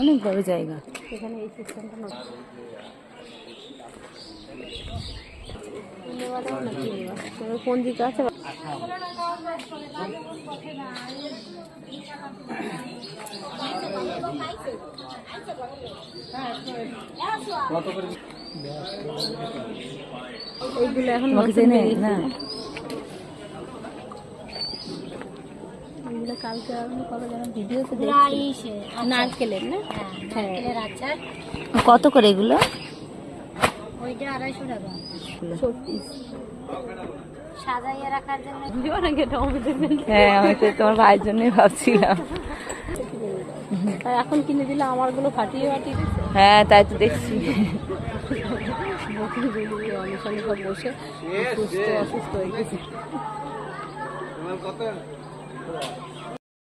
অনেক বড় জায়গা। এখানে এই সিস্টেমটা না নেওয়া দাও না কি নেওয়া তোমার আছে এইগুলো এখন না? এইগুলো কালকে আমি কবে যেন ভিডিওতে দেখছি। নারকেলের না? হ্যাঁ হ্যাঁ। নারকেলের আচার। কত করে এগুলো? ওইটা আড়াইশো টাকা। সত্যি সাজাইয়ে রাখার জন্য। হ্যাঁ আমি তো তোমার ভাইয়ের জন্যই ভাবছিলাম। আর এখন কিনে দিলে আমারগুলো ফাটিয়ে ফাটিয়ে দিচ্ছে হ্যাঁ তাই তো দেখছি। বকুল অনুষ্ঠানে সব বসে। সুস্থ অসুস্থ হয়ে গেছে। 对